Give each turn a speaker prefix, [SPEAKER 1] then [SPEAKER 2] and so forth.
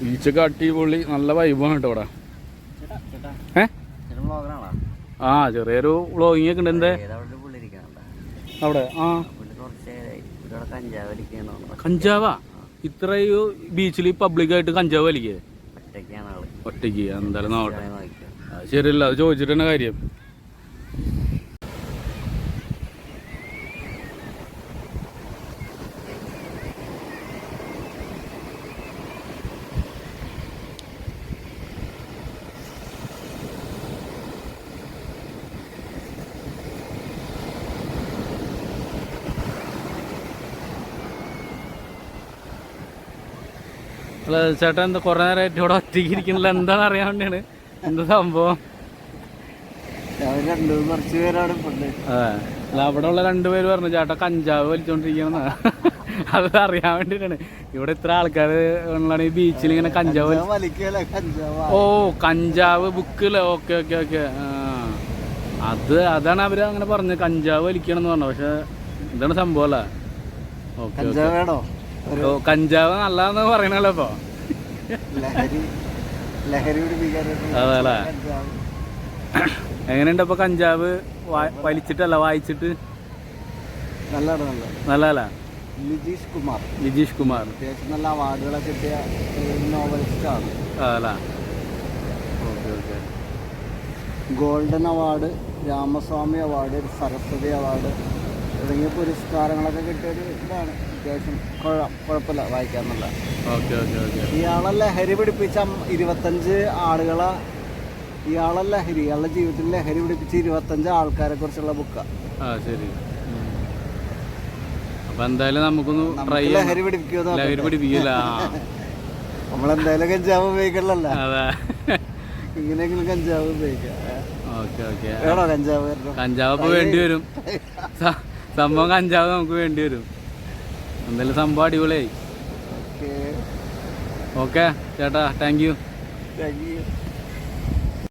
[SPEAKER 1] ബീച്ചൊക്കെ അടിപൊളി നല്ല വൈബാണ് കേട്ടോ ഇവിടെ. ഏ? ആ ചെറിയൊരു വ്ളോഗിങ് ഒക്കെ ഉണ്ട്. എന്തേ അവിടെ ആ.
[SPEAKER 2] കഞ്ചാവ
[SPEAKER 1] ബീച്ചിൽ ഇത്രയും ബീച്ചിൽ പബ്ലിക്കായിട്ട് കഞ്ചാവ് വലിക്കേ? ഒറ്റയ്ക്ക് എന്തായാലും ശരിയല്ല അത് ചോദിച്ചിട്ട് തന്നെ കാര്യം. അല്ല ചേട്ടാ എന്താ കുറെ നേരമായിട്ട് ഇവിടെ ഒറ്റയ്ക്ക് ഇരിക്കണില്ല എന്താണെന്ന് അറിയാൻ വേണ്ടിയാണ്? എന്താ സംഭവം? അല്ല അവിടെ ഉള്ള രണ്ടുപേര് പറഞ്ഞു ചേട്ടൻ കഞ്ചാവ് വലിച്ചോണ്ടിരിക്കണം അത് അറിയാൻ വേണ്ടിട്ടാണ്. ഇവിടെ ഇത്ര ആൾക്കാർ ഉള്ളതാണ് ഈ ബീച്ചിൽ ഇങ്ങനെ കഞ്ചാവ് ഓ കഞ്ചാവ് ബുക്കിൽ. Okay okay okay. അത് അതാണ് അവർ അങ്ങനെ പറഞ്ഞത്. കഞ്ചാവ് വലിക്കണം എന്ന് പറഞ്ഞു പക്ഷെ ഇതാണ് സംഭവം അല്ലേ? ഓക്കെ
[SPEAKER 2] കഞ്ചാവ്
[SPEAKER 1] നല്ലതെന്ന് പറയണല്ലോ ഇപ്പൊ.
[SPEAKER 2] ലഹരി ലഹരി പിടിപ്പിക്കാനായിട്ട്
[SPEAKER 1] അതെ അല്ലേ?
[SPEAKER 2] കഞ്ചാവ്.
[SPEAKER 1] എങ്ങനെയുണ്ട് അപ്പൊ കഞ്ചാവ് വലിച്ചിട്ടല്ല വായിച്ചിട്ട്? നല്ലതല്ല?
[SPEAKER 2] നിതീഷ് കുമാർ.
[SPEAKER 1] നിതീഷ് കുമാർ.
[SPEAKER 2] അത്യാവശ്യം നല്ല അവാർഡുകളൊക്കെ കിട്ടിയ നോവലിസ്റ്റാണ്.
[SPEAKER 1] അതല്ലേ? Okay okay.
[SPEAKER 2] Golden award Ramaswamy award Saraswati award തുടങ്ങിയ പുരസ്കാരങ്ങളൊക്കെ കിട്ടിയൊരു ഇതാണ്. അത്യാവശ്യം കുഴ- കുഴപ്പമില്ല വായിക്കാന്നുള്ള
[SPEAKER 1] ഓക്കെ ഓക്കെ ഓക്കെ.
[SPEAKER 2] ഇയാളെ ലഹരി പിടിപ്പിച്ച ഇരുപത്തഞ്ച് ആളുകളെ ഇയാളെ ലഹരി ഇയാളുടെ ജീവിതത്തിൽ ലഹരി പിടിപ്പിച്ച ഇരുപത്തഞ്ച് ആൾക്കാരെ കുറിച്ചുള്ള ബുക്കാണ്
[SPEAKER 1] ആ. ശരി. അപ്പൊ എന്തായാലും നമുക്കൊന്ന് ട്രൈ
[SPEAKER 2] ലഹരി പിടിപ്പിക്കുമെന്ന്
[SPEAKER 1] ലഹരി പിടിപ്പിക്കില്ല
[SPEAKER 2] നമ്മളെന്തായാലും കഞ്ചാവ് ഉപയോഗിക്കണല്ല.
[SPEAKER 1] അതെ.
[SPEAKER 2] ഇങ്ങനെയെങ്കിലും കഞ്ചാവ് ഉപയോഗിക്കാം?
[SPEAKER 1] Okay okay.
[SPEAKER 2] കഞ്ചാവ്?
[SPEAKER 1] കഞ്ചാവ് വേണ്ടി വരും. സംഭവം കഞ്ചാവ് നമുക്ക് വേണ്ടി വരും. എന്തായാലും സംഭവം അടിപൊളിയായി. ഓക്കെ ചേട്ടാ താങ്ക് യു
[SPEAKER 2] താങ്ക് യു